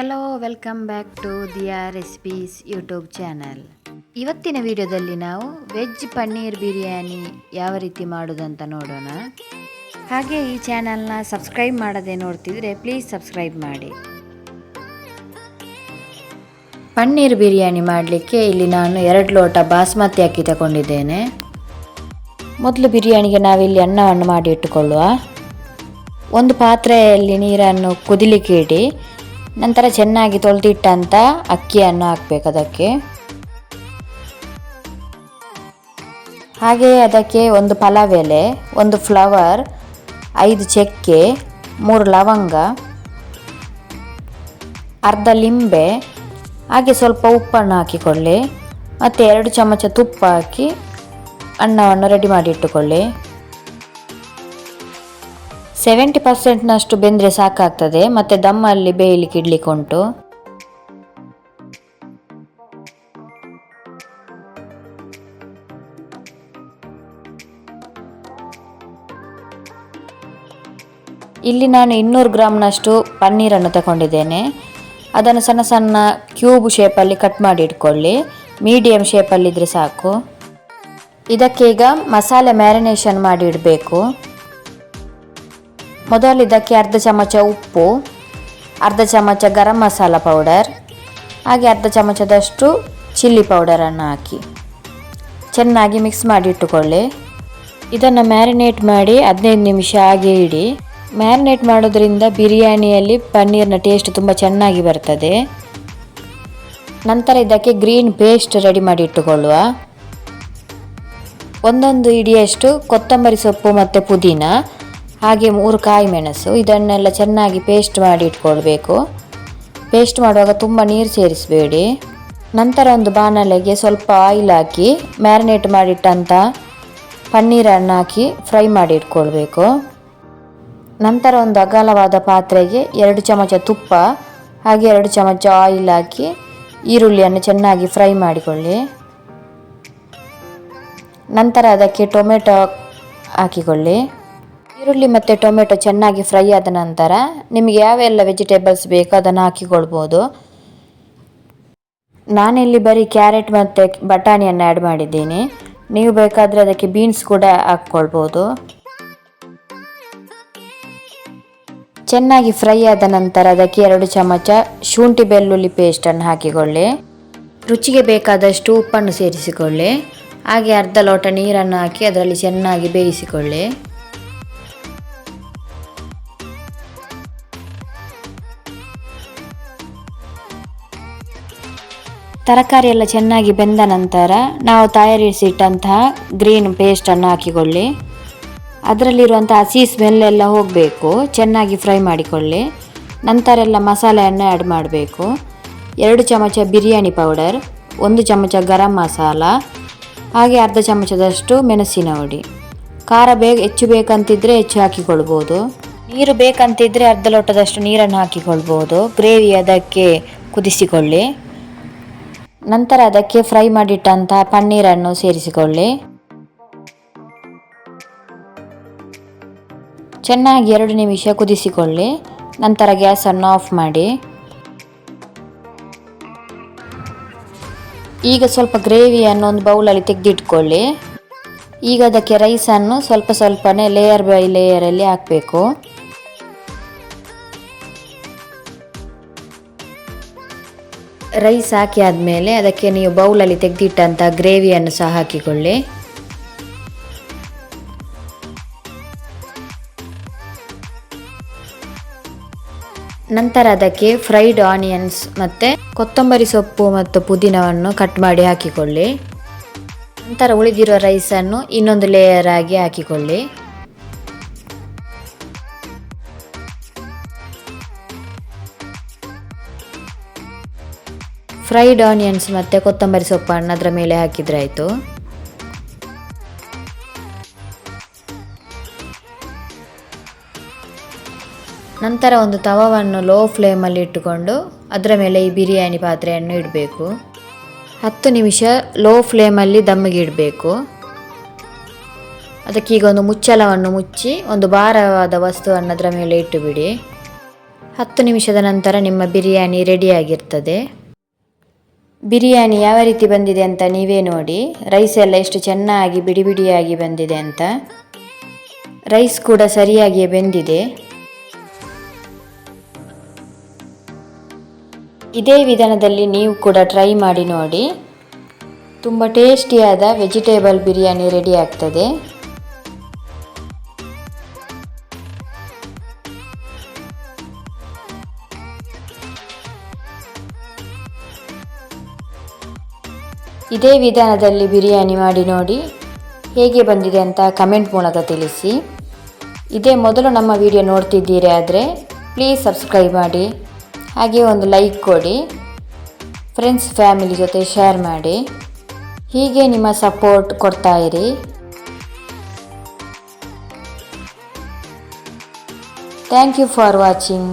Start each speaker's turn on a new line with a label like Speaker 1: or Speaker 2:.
Speaker 1: Hello welcome back to Diya recipes YouTube channel ಇವತ್ತಿನ ವಿಡಿಯೋದಲ್ಲಿ ನಾವು ವೆಜ್ ಪನ್ನೀರ್ ಬಿರಿಯಾನಿ ಯಾವ ರೀತಿ ಮಾಡೋದಂತ ನೋಡೋಣ. ಹಾಗೆ ಈ ಚಾನಲ್ನ ಸಬ್ಸ್ಕ್ರೈಬ್ ಮಾಡದೆ ನೋಡ್ತಿದ್ರೆ ಪ್ಲೀಸ್ ಸಬ್ಸ್ಕ್ರೈಬ್ ಮಾಡಿ. ಪನ್ನೀರ್ ಬಿರಿಯಾನಿ ಮಾಡಲಿಕ್ಕೆ ಇಲ್ಲಿ ನಾನು ಎರಡು ಲೋಟ ಬಾಸ್ಮತಿ ಅಕ್ಕಿ ತಗೊಂಡಿದ್ದೇನೆ. ಮೊದಲು ಬಿರಿಯಾನಿಗೆ ನಾವಿಲ್ಲಿ ಅನ್ನವನ್ನು ಮಾಡಿ ಇಟ್ಟುಕೊಳ್ಳುವ. ಒಂದು ಪಾತ್ರೆಯಲ್ಲಿ ನೀರನ್ನು ಕುದಿಲಿಕ್ಕೆ ಇಡಿ. ನಂತರ ಚೆನ್ನಾಗಿ ತೊಳೆದಿಟ್ಟಂಥ ಅಕ್ಕಿಯನ್ನು ಹಾಕಬೇಕು ಅದಕ್ಕೆ. ಹಾಗೆಯೇ ಅದಕ್ಕೆ ಒಂದು ಪಲಾವ್ ಎಲೆ ಒಂದು ಫ್ಲವರ್, ಐದು ಚಕ್ಕೆ, ಮೂರು ಲವಂಗ, ಅರ್ಧ ಲಿಂಬೆ, ಹಾಗೆ ಸ್ವಲ್ಪ ಉಪ್ಪನ್ನು ಹಾಕಿಕೊಳ್ಳಿ. ಮತ್ತು ಎರಡು ಚಮಚ ತುಪ್ಪ ಹಾಕಿ ಅನ್ನವನ್ನು ರೆಡಿ ಮಾಡಿ ಇಟ್ಟುಕೊಳ್ಳಿ. ಸೆವೆಂಟಿ ಪರ್ಸೆಂಟ್ನಷ್ಟು ಬೆಂದರೆ ಸಾಕಾಗ್ತದೆ, ಮತ್ತು ದಮ್ಮಲ್ಲಿ ಬೇಯಲಿಕ್ಕೆ ಇಡ್ಲಿಕ್ಕೆ ಉಂಟು. ಇಲ್ಲಿ ನಾನು ಇನ್ನೂರು ಗ್ರಾಮ್ನಷ್ಟು ಪನ್ನೀರನ್ನು ತಗೊಂಡಿದ್ದೇನೆ. ಅದನ್ನು ಸಣ್ಣ ಸಣ್ಣ ಕ್ಯೂಬ್ ಶೇಪಲ್ಲಿ ಕಟ್ ಮಾಡಿ ಇಟ್ಕೊಳ್ಳಿ. ಮೀಡಿಯಂ ಶೇಪಲ್ಲಿದ್ದರೆ ಸಾಕು. ಇದಕ್ಕೀಗ ಮಸಾಲೆ ಮ್ಯಾರಿನೇಷನ್ ಮಾಡಿ ಇಡಬೇಕು. ಮೊದಲು ಇದಕ್ಕೆ ಅರ್ಧ ಚಮಚ ಉಪ್ಪು, ಅರ್ಧ ಚಮಚ ಗರಂ ಮಸಾಲ ಪೌಡರ್, ಹಾಗೆ ಅರ್ಧ ಚಮಚದಷ್ಟು ಚಿಲ್ಲಿ ಪೌಡರನ್ನು ಹಾಕಿ. ಚೆನ್ನಾಗಿ ಮಿಕ್ಸ್ ಮಾಡಿ ಇಟ್ಟುಕೊಳ್ಳಿ. ಇದನ್ನು ಮ್ಯಾರಿನೇಟ್ ಮಾಡಿ ಹದಿನೈದು ನಿಮಿಷ ಹಾಗೆ ಇಡಿ. ಮ್ಯಾರಿನೇಟ್ ಮಾಡೋದ್ರಿಂದ ಬಿರಿಯಾನಿಯಲ್ಲಿ ಪನ್ನೀರ್ನ ಟೇಸ್ಟ್ ತುಂಬ ಚೆನ್ನಾಗಿ ಬರ್ತದೆ. ನಂತರ ಇದಕ್ಕೆ ಗ್ರೀನ್ ಪೇಸ್ಟ್ ರೆಡಿ ಮಾಡಿ ಇಟ್ಟುಕೊಳ್ಳುವ. ಒಂದೊಂದು ಇಡಿಯಷ್ಟು ಕೊತ್ತಂಬರಿ ಸೊಪ್ಪು ಮತ್ತು ಪುದೀನ. ಹಾಗೆ ಮೂರು ಕಾಯಿ ಮೆಣಸು, ಇದನ್ನೆಲ್ಲ ಚೆನ್ನಾಗಿ ಪೇಸ್ಟ್ ಮಾಡಿ ಇಟ್ಕೊಳ್ಬೇಕು. ಪೇಸ್ಟ್ ಮಾಡುವಾಗ ತುಂಬ ನೀರು ಸೇರಿಸಬೇಡಿ. ನಂತರ ಒಂದು ಬಾಣಲೆಗೆ ಸ್ವಲ್ಪ ಆಯಿಲ್ ಹಾಕಿ ಮ್ಯಾರಿನೇಟ್ ಮಾಡಿಟ್ಟಂಥ ಪನ್ನೀರನ್ನು ಹಾಕಿ ಫ್ರೈ ಮಾಡಿ ಇಟ್ಕೊಳ್ಬೇಕು. ನಂತರ ಒಂದು ಅಗಲವಾದ ಪಾತ್ರೆಗೆ ಎರಡು ಚಮಚ ತುಪ್ಪ, ಹಾಗೆ ಎರಡು ಚಮಚ ಆಯಿಲ್ ಹಾಕಿ ಈರುಳ್ಳಿಯನ್ನು ಚೆನ್ನಾಗಿ ಫ್ರೈ ಮಾಡಿಕೊಳ್ಳಿ. ನಂತರ ಅದಕ್ಕೆ ಟೊಮೆಟೊ ಹಾಕಿಕೊಳ್ಳಿ. ಈರುಳ್ಳಿ ಮತ್ತು ಟೊಮೆಟೊ ಚೆನ್ನಾಗಿ ಫ್ರೈ ಆದ ನಂತರ ನಿಮಗೆ ಯಾವೆಲ್ಲ ವೆಜಿಟೇಬಲ್ಸ್ ಬೇಕೋ ಅದನ್ನು ಹಾಕಿಕೊಳ್ಬೋದು. ನಾನಿಲ್ಲಿ ಬರೀ ಕ್ಯಾರೆಟ್ ಮತ್ತು ಬಟಾಣಿಯನ್ನು ಆ್ಯಡ್ ಮಾಡಿದ್ದೀನಿ. ನೀವು ಬೇಕಾದರೆ ಅದಕ್ಕೆ ಬೀನ್ಸ್ ಕೂಡ ಹಾಕ್ಕೊಳ್ಬೋದು. ಚೆನ್ನಾಗಿ ಫ್ರೈ ಆದ ನಂತರ ಅದಕ್ಕೆ ಎರಡು ಚಮಚ ಶುಂಠಿ ಬೆಳ್ಳುಳ್ಳಿ ಪೇಸ್ಟನ್ನು ಹಾಕಿಕೊಳ್ಳಿ. ರುಚಿಗೆ ಬೇಕಾದಷ್ಟು ಉಪ್ಪನ್ನು ಸೇರಿಸಿಕೊಳ್ಳಿ. ಹಾಗೆ ಅರ್ಧ ಲೋಟ ನೀರನ್ನು ಹಾಕಿ ಅದರಲ್ಲಿ ಚೆನ್ನಾಗಿ ಬೇಯಿಸಿಕೊಳ್ಳಿ. ತರಕಾರಿ ಎಲ್ಲ ಚೆನ್ನಾಗಿ ಬೆಂದ ನಂತರ ನಾವು ತಯಾರಿಸಿಟ್ಟಂತಹ ಗ್ರೀನ್ ಪೇಸ್ಟನ್ನು ಹಾಕಿಕೊಳ್ಳಿ. ಅದರಲ್ಲಿರುವಂಥ ಹಸಿ ಸ್ಮೆಲ್ ಎಲ್ಲ ಹೋಗಬೇಕು. ಚೆನ್ನಾಗಿ ಫ್ರೈ ಮಾಡಿಕೊಳ್ಳಿ. ನಂತರ ಎಲ್ಲ ಮಸಾಲೆಯನ್ನು ಆ್ಯಡ್ ಮಾಡಬೇಕು. ಎರಡು ಚಮಚ ಬಿರಿಯಾನಿ ಪೌಡರ್, ಒಂದು ಚಮಚ ಗರಂ ಮಸಾಲ, ಹಾಗೆ ಅರ್ಧ ಚಮಚದಷ್ಟು ಮೆಣಸಿನ ಹುಡಿ ಖಾರ ಬೇಗ ಹೆಚ್ಚು ಬೇಕಂತಿದ್ದರೆ ಹೆಚ್ಚು ಹಾಕಿಕೊಳ್ಬೋದು. ನೀರು ಬೇಕಂತಿದ್ದರೆ ಅರ್ಧ ಲೋಟದಷ್ಟು ನೀರನ್ನು ಹಾಕಿಕೊಳ್ಬೋದು. ಗ್ರೇವಿ ಅದಕ್ಕೆ ಕುದಿಸಿಕೊಳ್ಳಿ. ನಂತರ ಅದಕ್ಕೆ ಫ್ರೈ ಮಾಡಿಟ್ಟಂತಹ ಪನ್ನೀರನ್ನು ಸೇರಿಸಿಕೊಳ್ಳಿ. ಚೆನ್ನಾಗಿ ಎರಡು ನಿಮಿಷ ಕುದಿಸಿಕೊಳ್ಳಿ. ನಂತರ ಗ್ಯಾಸನ್ನು ಆಫ್ ಮಾಡಿ. ಈಗ ಸ್ವಲ್ಪ ಗ್ರೇವಿಯನ್ನು ಒಂದು ಬೌಲಲ್ಲಿ ತೆಗೆದಿಟ್ಕೊಳ್ಳಿ. ಈಗ ಅದಕ್ಕೆ ರೈಸನ್ನು ಸ್ವಲ್ಪ ಸ್ವಲ್ಪನೇ ಲೇಯರ್ ಬೈ ಲೇಯರಲ್ಲಿ ಹಾಕಬೇಕು. ರೈಸ್ ಹಾಕಿ ಆದಮೇಲೆ ಅದಕ್ಕೆ ನೀವು ಬೌಲಲ್ಲಿ ತೆಗೆದಿಟ್ಟಂಥ ಗ್ರೇವಿಯನ್ನು ಸಹ ಹಾಕಿಕೊಳ್ಳಿ. ನಂತರ ಅದಕ್ಕೆ ಫ್ರೈಡ್ ಆನಿಯನ್ಸ್ ಮತ್ತು ಕೊತ್ತಂಬರಿ ಸೊಪ್ಪು ಮತ್ತು ಪುದೀನವನ್ನು ಕಟ್ ಮಾಡಿ ಹಾಕಿಕೊಳ್ಳಿ. ನಂತರ ಉಳಿದಿರೋ ರೈಸನ್ನು ಇನ್ನೊಂದು ಲೇಯರ್ ಆಗಿ ಹಾಕಿಕೊಳ್ಳಿ. ಫ್ರೈಡ್ ಆನಿಯನ್ಸ್ ಮತ್ತು ಕೊತ್ತಂಬರಿ ಸೊಪ್ಪನ್ನು ಅದರ ಮೇಲೆ ಹಾಕಿದರೆ ಆಯಿತು. ನಂತರ ಒಂದು ತವವನ್ನು ಲೋ ಫ್ಲೇಮಲ್ಲಿ ಇಟ್ಟುಕೊಂಡು ಅದರ ಮೇಲೆ ಈ ಬಿರಿಯಾನಿ ಪಾತ್ರೆಯನ್ನು ಇಡಬೇಕು. ಹತ್ತು ನಿಮಿಷ ಲೋ ಫ್ಲೇಮಲ್ಲಿ ದಮ್ಮಿಗೆ ಇಡಬೇಕು. ಅದಕ್ಕೀಗ ಒಂದು ಮುಚ್ಚಳವನ್ನು ಮುಚ್ಚಿ ಒಂದು ಭಾರವಾದ ವಸ್ತುವನ್ನು ಅದರ ಮೇಲೆ ಇಟ್ಟುಬಿಡಿ. ಹತ್ತು ನಿಮಿಷದ ನಂತರ ನಿಮ್ಮ ಬಿರಿಯಾನಿ ರೆಡಿಯಾಗಿರ್ತದೆ ಬಿರಿಯಾನಿ ಯಾವ ರೀತಿ ಬಂದಿದೆ ಅಂತ ನೀವೇ ನೋಡಿ. ರೈಸ್ ಎಲ್ಲ ಎಷ್ಟು ಚೆನ್ನಾಗಿ ಬಿಡಿ ಬಿಡಿಯಾಗಿ ಬಂದಿದೆ ಅಂತ. ರೈಸ್ ಕೂಡ ಸರಿಯಾಗಿಯೇ ಬೆಂದಿದೆ. ಇದೇ ವಿಧಾನದಲ್ಲಿ ನೀವು ಕೂಡ ಟ್ರೈ ಮಾಡಿ ನೋಡಿ. ತುಂಬ ಟೇಸ್ಟಿಯಾದ ವೆಜಿಟೇಬಲ್ ಬಿರಿಯಾನಿ ರೆಡಿ ಆಗ್ತದೆ. ಇದೇ ವಿಧಾನದಲ್ಲಿ ಬಿರಿಯಾನಿ ಮಾಡಿ ನೋಡಿ ಹೇಗೆ ಬಂದಿದೆ ಅಂತ ಕಮೆಂಟ್ ಮೂಲಕ ತಿಳಿಸಿ. ಇದೇ ಮೊದಲು ನಮ್ಮ ವಿಡಿಯೋ ನೋಡ್ತಿದ್ದೀರಿ ಆದರೆ ಪ್ಲೀಸ್ ಸಬ್ಸ್ಕ್ರೈಬ್ ಮಾಡಿ, ಹಾಗೆ ಒಂದು ಲೈಕ್ ಕೊಡಿ ಫ್ರೆಂಡ್ಸ್ ಫ್ಯಾಮಿಲಿ ಜೊತೆ ಶೇರ್ ಮಾಡಿ, ಹೀಗೆ ನಿಮ್ಮ ಸಪೋರ್ಟ್ ಕೊಡ್ತಾ ಇರಿ. Thank you for watching